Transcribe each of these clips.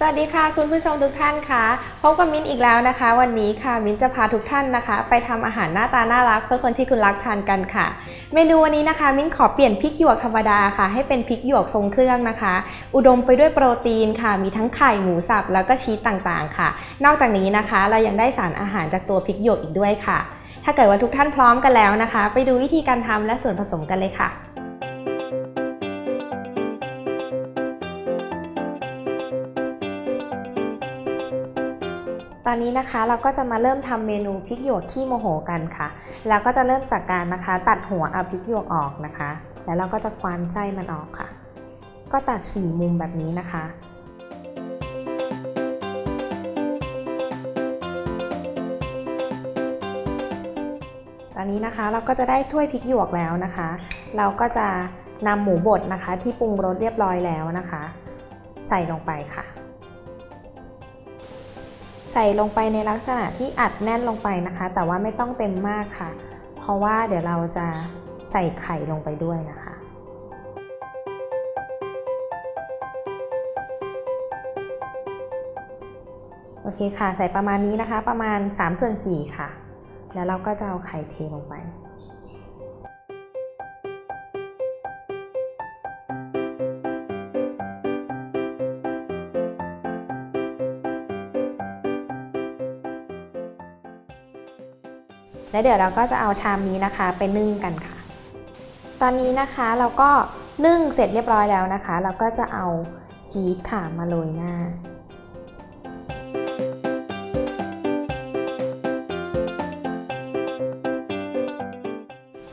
สวัสดีค่ะคุณผู้ชมทุกท่านค่ะพบกับมิ้นอีกแล้วนะคะ วันนี้ค่ะมิ้นจะพาทุกท่านนะคะ ไปทำอาหารหน้าตาน่ารักเพื่อคนที่คุณรักทานกันค่ะ เมนูวันนี้นะคะ มิ้นขอเปลี่ยนพริกหยวกธรรมดาค่ะ ให้เป็นพริกหยวกทรงเครื่องนะคะ อุดมไปด้วยโปรตีนค่ะ มีทั้งไข่หมูสับแล้วก็ชีสต่างๆ ค่ะ นอกจากนี้นะคะ เรายังได้สารอาหารจากตัวพริกหยวกอีกด้วยค่ะ ถ้าเกิดว่าทุกท่านพร้อมกันแล้วนะคะ ไปดูวิธีการทำและส่วนผสมกันเลยค่ะ ตอนนี้นะคะเราก็จะมาเริ่มทำเมนูพริกหยวกขี้โมโหกันค่ะ แล้วก็จะเริ่มจากการนะคะ ตัดหัวเอาพริกหยวกออกนะคะ แล้วเราก็จะควานไส้มันออกค่ะ ก็ตัดสี่มุมแบบนี้นะคะตอนนี้นะคะเราก็จะได้ถ้วยพริกหยวกแล้วนะคะ เราก็จะนำหมูบดนะคะที่ปรุงรสเรียบร้อยแล้วนะคะ ใส่ลงไปค่ะ ใส่ลงไปในลักษณะที่อัดแน่นลงไปนะคะ แต่ว่าไม่ต้องเต็มมากค่ะ เพราะว่าเดี๋ยวเราจะใส่ไข่ลงไปด้วยนะคะโอเคค่ะ ใส่ประมาณนี้นะคะ ประมาณ3ส่วน4ค่ะ แล้วเราก็จะเอาไข่เทลงไป แล้วเดี๋ยวเราก็จะเอาชามนี้นะคะไปนึ่งกันค่ะ ตอนนี้นะคะเราก็นึ่งเสร็จเรียบร้อยแล้วนะคะ เราก็จะเอาชีสค่ะมาโรยหน้า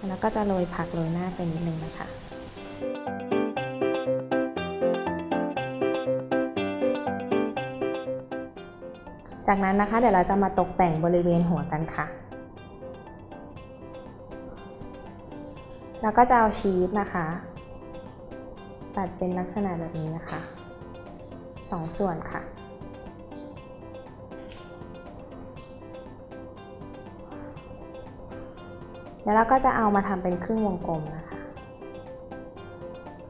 แล้วก็จะโรยผักโรยหน้าไปนิดนึงนะคะจากนั้นนะคะเดี๋ยวเราจะมาตกแต่งบริเวณหัวกันค่ะ แล้วก็จะเอาชีสนะคะ ตัดเป็นลักษณะแบบนี้นะคะสองส่วนค่ะ แล้วเราก็จะเอามาทำเป็นครึ่งวงกลมนะคะ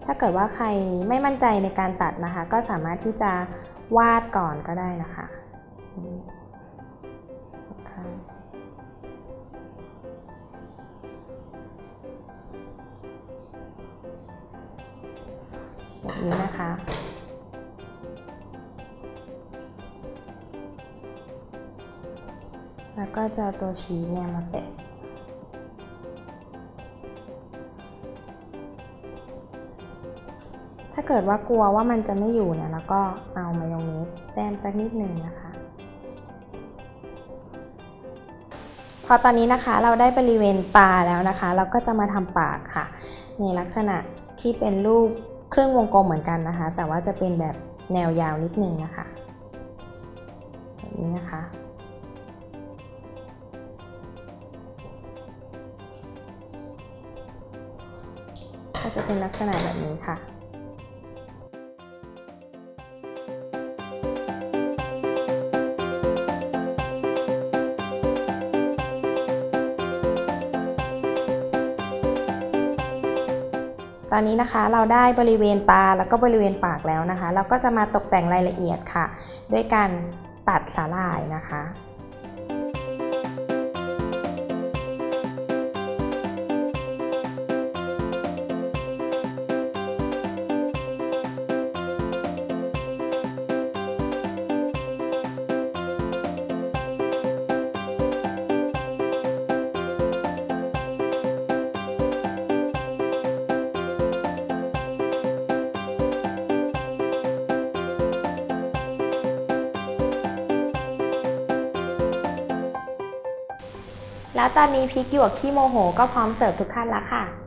ถ้าเกิดว่าใครไม่มั่นใจในการตัดนะคะ ก็สามารถที่จะวาดก่อนก็ได้นะคะนี่ค่ะ แบบนี้นะคะ แล้วก็จะตัวชีสเนี่ยมาแปะถ้าเกิดว่ากลัวว่ามันจะไม่อยู่เนี่ยแล้วก็เอามายองเนสแต้มสักนิดหนึ่งนะคะ พอตอนนี้นะคะเราได้บริเวณตาแล้วนะคะ เราก็จะมาทำปากค่ะ ในลักษณะที่เป็นรูป ครื่องวงกลมเหมือนกันนะคะ แต่ว่าจะเป็นแบบแนวยาวนิดนึงนะคะแบบนี้นะคะ ก็จะเป็นลักษณะแบบนี้ค่ะ ตอนนี้นะคะเราได้บริเวณตาแล้วก็บริเวณปากแล้วนะคะ เราก็จะมาตกแต่งรายละเอียดค่ะ ด้วยการตัดสาหร่ายนะคะ แล้วตอนนี้พริกหยวกขี้โมโห ก็พร้อมเสิร์ฟทุกท่านแล้วค่ะ